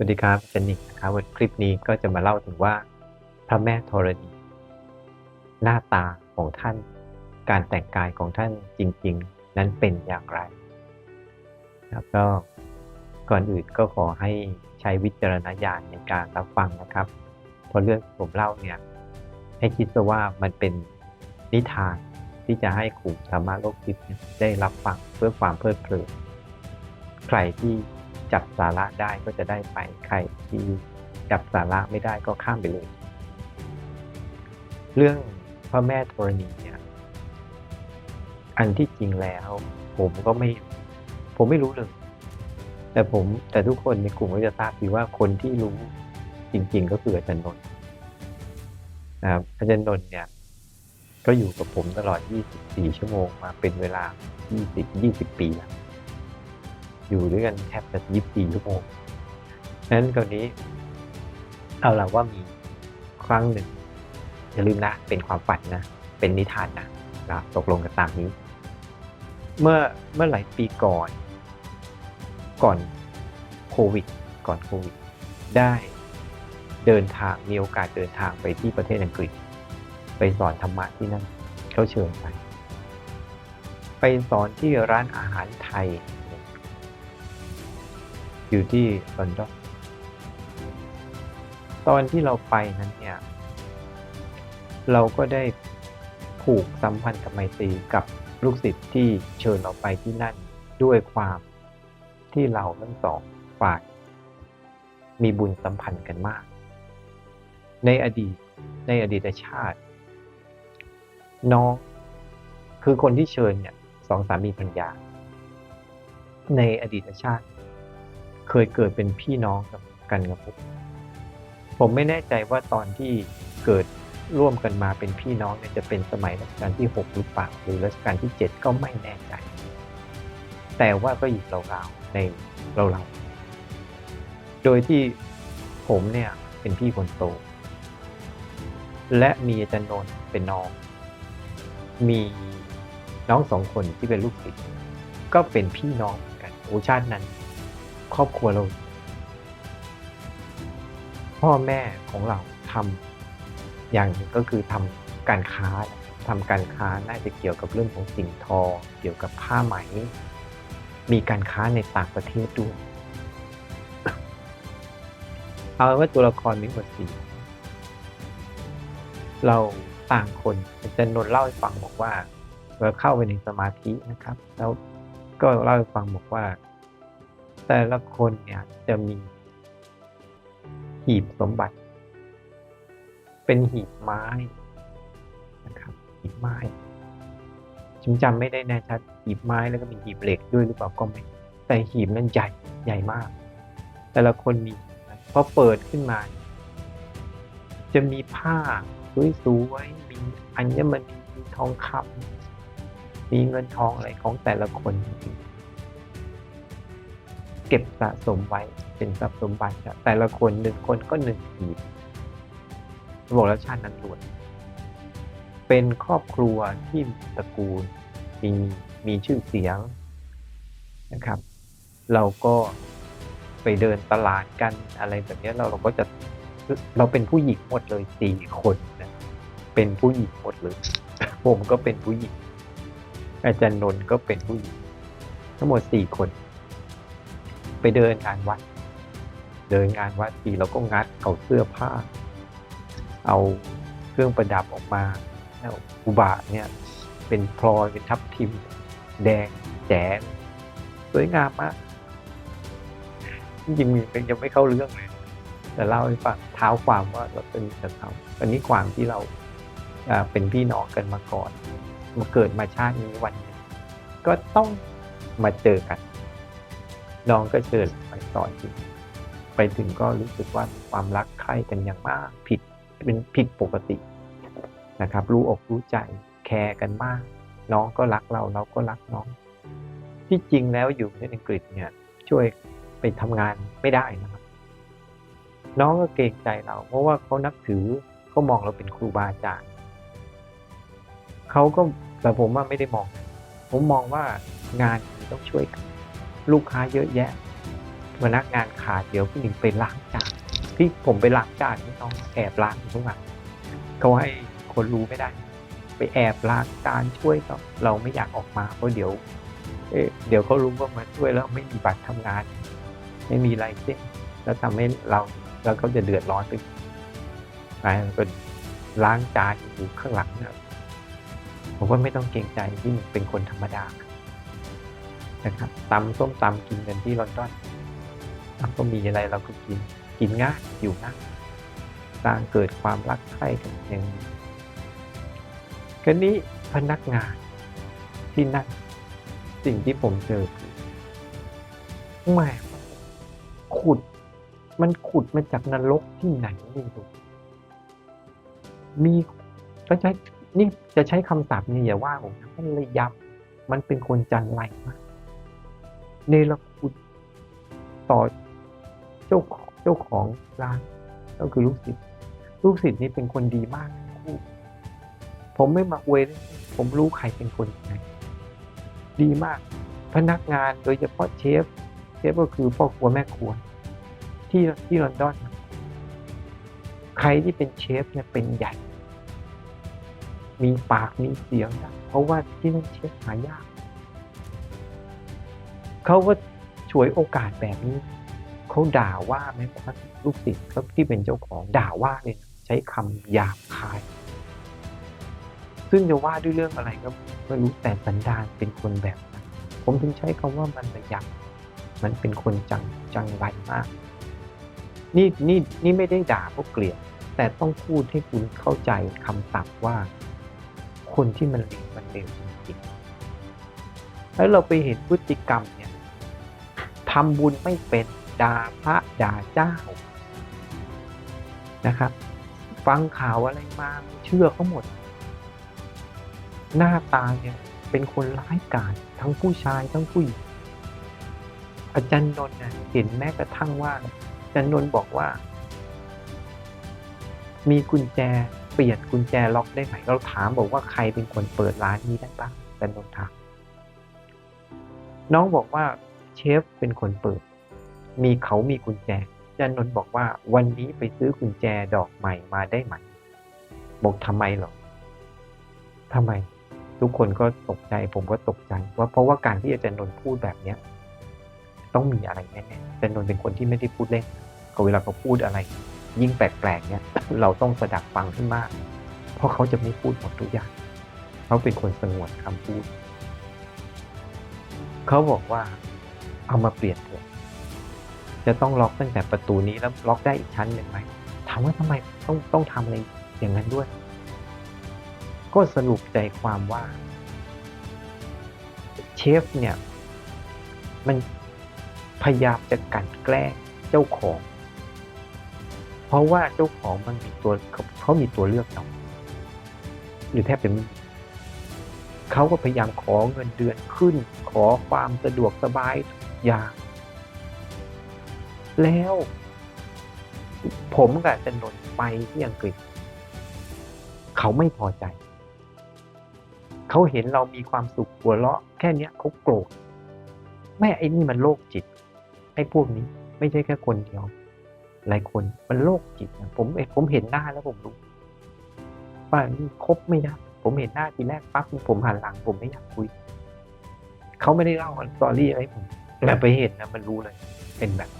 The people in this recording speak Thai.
สวัสดีครับเจนนิกนะครับวันคลิปนี้ก็จะมาเล่าถึงว่า พระแม่ธรณี หน้าตาของท่าน การแต่งกายของท่านจริง ๆ นั้นเป็นอย่างไรแล้วก็ก่อนอื่นก็ขอให้ใช้วิจารณญาณในการรับฟังนะครับ เพราะเรื่องที่ผมเล่าเนี่ยให้คิดซะว่ามันเป็นนิทานที่จะให้กลุ่มธรรมะโลกทิพย์เนี่ได้รับฟังเพื่อความเพลิดเพลินใครที่ จับสาระได้ก็จะได้ไปใครที่จับสาระไม่ได้ก็ข้ามไปเลย เรื่องพระแม่ธรณีเนี่ยอันที่จริงแล้ว ผมก็ไม่ ผมไม่รู้เลยแต่ผมแต่ทุกคนในกลุ่มก็จะทราบดีว่าคนที่รู้จริง ๆ ก็คืออาจารย์นนท์นะครับอาจารย์นนท์เนี่ย ก็อยู่กับผมตลอด 24 ชั่วโมงมาเป็นเวลา 20 20 ปีแล้ว อยู่ด้วยกันแทบจะ24ชั่วโมงนั้นคราวนี้เอาละว่ามีครั้งหนึ่งอย่าลืมนะ เป็นความฝันนะ เป็นนิทานนะนะตกลงกันตามนี้ เมื่อเมื่อหลายปีก่อน ก่อนโควิด ก่อนโควิด ได้เดินทางมีโอกาสเดินทางไปที่ประเทศอังกฤษ ไปสอนธรรมะที่นั่นเขาเชิญไป ไปสอนที่ร้านอาหารไทย อยู่ที่ลอนดอนตอนที่เราไปนั้นเนี่ย เราก็ได้ผูกสัมพันธ์กับไมตรีกับลูกศิษย์ที่เชิญเราไปที่นั่นด้วยความที่เราทั้งสองฝ่ายมีบุญสัมพันธ์กันมาก ในอดีตในอดีตชาติ น้องคือคนที่เชิญเนี่ยสองสามีภรรยา ในอดีตชาติ เคยเกิดเป็นพี่น้องกับกันกับผมผมไม่แน่ใจว่าตอนที่เกิดร่วมกันมาเป็นพี่น้องเนี่ยจะเป็นสมัยรัชกาลที่หกหรือเปล่าหรือรัชกาลที่เจ็ดก็ไม่แน่ใจ แต่ว่าก็อยู่ราวๆในเราๆโดยที่ผมเนี่ยเป็นพี่คนโต และมีอาจารย์นนท์เป็นน้อง มีน้องสองคนที่เป็นลูกศิษย์ก็เป็นพี่น้องกันโอชาตินั้น ครอบครัวเรา พ่อแม่ของเราทำอย่างหนึ่งก็คือทำการค้าทำการค้าน่าจะเกี่ยวกับเรื่องของสิ่งทอ เกี่ยวกับผ้าไหม มีการค้าในต่างประเทศด้วย เอาว่าตัวละครมีหมดสี่เราต่างคนอาจารย์นนท์เล่าให้ฟังบอกว่าเราเข้าไปในสมาธินะครับ แล้วก็เล่าให้ฟังบอกว่า แต่ละคนเนี่ยจะมีหีบสมบัติ เป็นหีบไม้นะครับหีบไม้ผมจำไม่ได้แน่ชัดหีบไม้แล้วก็มีหีบเหล็กด้วยหรือเปล่าก็ไม่แต่หีบนั้นใหญ่ใหญ่มาก แต่ละคนมีพอเปิดขึ้นมา จะมีผ้าสวยๆมีอัญมณีมีทองคำมีเงินทองอะไรของแต่ละคนจริง เก็บสะสมไว้เป็นทรัพย์สมบัติแต่ละคนหนึ่งคนก็หนึ่งหีบบอกแล้วชาตินั้นรวยเป็นครอบครัวที่มีตระกูลมีมีชื่อเสียงนะครับ เราก็ไปเดินตลาดกันอะไรแบบนี้เราเราก็จะเราเป็นผู้หญิงหมดเลยสี่คนนะเป็นผู้หญิงหมดเลย ผมก็เป็นผู้หญิง อาจารย์นนท์ก็เป็นผู้หญิง ทั้งหมดสี่คน ไปเดินงานวัด เดินงานวัดทีเราก็งัดเอาเสื้อผ้า เอาเครื่องประดับออกมาแล้วอุบาทเนี่ยเป็นพลอยเป็นทับทิม แดงแจ๋สวยงามมากจริงๆยังไม่เข้าเรื่องเลยแต่เล่าให้ฟังเท้าความว่าเราเป็นจะทำอันนี้ความที่เราเป็นพี่น้องกันมาก่อนมาเกิดมาชาตินี้วันนี้ก็ต้องมาเจอกัน น้องก็เชิญไปสอจริงไปถึงก็รู้สึกว่าความรักใคร่กันอย่างมากผิดเป็นผิดปกตินะครับ รู้อกรู้ใจแคร์กันมาก น้องก็รักเราเราก็รักน้อง ที่จริงแล้วอยู่ในอังกฤษเนี่ยช่วยไปทำงานไม่ได้นะครับ น้องก็เกรงใจเรา เพราะว่าเขานับถือเขามองเราเป็นครูบาอาจารย์เขาก็แต่ผมว่าไม่ได้มอง ผมมองว่างานต้องช่วยกัน ลูกค้าเยอะแยะพนักงานขาดเดี๋ยวพี่หนึ่งไปล้างจานพี่ผมไปล้างจานที่น้องแอบล้างอยู่ทุกวันเขาให้คนรู้ไม่ได้ ไปแอบล้างจานช่วยเขาเราไม่อยากออกมาเพราะเดี๋ยวเเดี๋ยวเขารู้ว่ามาช่วยแล้วไม่มีบัตรทำงาน ไม่มีไรเส้นแล้วทำให้เราเราก็จะเดือดร้อนไปไปก็ล้างจานอยู่ข้างหลังเนะผมว่าไม่ต้องเกรงใจที่เป็นคนธรรมดา นะครับตำส้มตำกินกันที่ลอนดอนเราก็มีอะไรเราก็กินกินง่ายอยู่ง่ายสร้างเกิดความรักใคร่กันอย่างนี้ก็นี้พนักงานที่นั่นสิ่งที่ผมเจอคือแหมขุด มันขุดมาจากนรกที่ไหนไม่รู้มีก็ใช้นี่จะใช้คำศัพท์นี่อย่าว่าผมนะมันระยำมันเป็นคนจันไรมาก เนรคุณต่อเจ้าของเจ้าของร้านก็คือลูกศิษย์ลูกศิษย์นี่เป็นคนดีมากคู่ผมไม่มาอวยเลยผมรู้ใครเป็นคนยังไงดีมาก พนักงานโดยเฉพาะเชฟ เชฟก็คือพ่อครัวแม่ครัว ที่ที่ลอนดอน ใครที่เป็นเชฟเนี่ยเป็นใหญ่ มีปากมีเสียงนะเพราะว่าที่นั่นเชฟหายาก เขาก็ช่วยโอกาสแบบนี้เขาด่าว่าแม้กระทั่งลูกศิษย์เขาที่เป็นเจ้าของด่าว่าเลยใช้คำหยาบคาย ซึ่งจะว่าด้วยเรื่องอะไรก็ไม่รู้แต่สันดานเป็นคนแบบนั้นผมถึงใช้คำว่ามันระยำมันเป็นคนจังจังไรมาก นี่นี่นี่ไม่ได้ด่าเพราะเกลียด แต่ต้องพูดให้คุณเข้าใจคำศัพท์ว่า คนที่มันเลวมันเลวจริงๆแล้วเราไปเห็นพฤติกรรมเนี่ย ทำบุญไม่เป็นด่าพระด่าเจ้านะครับ ฟังข่าวอะไรมาเชื่อเขาหมด หน้าตาเนี่ยเป็นคนร้ายกาจทั้งผู้ชายทั้งผู้หญิงอาจารย์นนท์นะเห็นแม้กระทั่งว่าอาจารย์นนท์บอกว่า มีกุญแจเปลี่ยนกุญแจล็อกได้ไหมเราถามบอกว่าใครเป็นคนเปิดร้านนี้ได้บ้างอาจารย์นนท์ถามน้องบอกว่า เชฟเป็นคนเปิด มีเขามีกุญแจอาจารย์นนท์บอกว่าวันนี้ไปซื้อกุญแจดอกใหม่มาได้ไหม บอกทำไมหรอทำไม ทุกคนก็ตกใจผมก็ตกใจ ว่าเพราะว่าการที่อาจารย์นนท์พูดแบบเนี้ย ต้องมีอะไรแน่ๆอาจารย์นนท์เป็นคนที่ไม่ได้พูดเล่นเขาเวลาเขาพูดอะไร ยิ่งแปลกๆเนี่ยเราต้องสดับฟังขึ้นมาก เพราะเขาจะไม่พูดหมดทุกอย่างเขาเป็นคนสงวนคำพูด เขาบอกว่า เอามาเปลี่ยนเถอะจะต้องล็อกตั้งแต่ประตูนี้แล้วล็อกได้อีกชั้นหนึ่งไหมถามว่าทำไมต้องต้องทำอะไรอย่างนั้นด้วย ก็สรุปใจความว่าเชฟเนี่ย มันพยายามจะกันแกล้งเจ้าของ เพราะว่าเจ้าของมันมีตัวเขามีตัวเลือกน้อยหรือแทบเป็นไม่มีเขาก็พยายามขอเงินเดือนขึ้น ขอความสะดวกสบาย อย่าง แล้ว ผมกับจันนนไปที่อังกฤษ เขาไม่พอใจ เขาเห็นเรามีความสุขหัวเราะ แค่เนี้ยเขาโกรธแม่ไอ้นี่มันโรคจิตไอ้พวกนี้ไม่ใช่แค่คนเดียว หลายคนมันโรคจิตนะผมผมเห็นหน้าแล้วผมรู้ว่านี่คบไม่ได้ผมเห็นหน้าทีแรกปั๊บผมหันหลัง ผมไม่อยากคุย เขาไม่ได้เล่าสตอรี่อะไรผม แต่ไปเห็นนะมันรู้เลย เป็นแบบ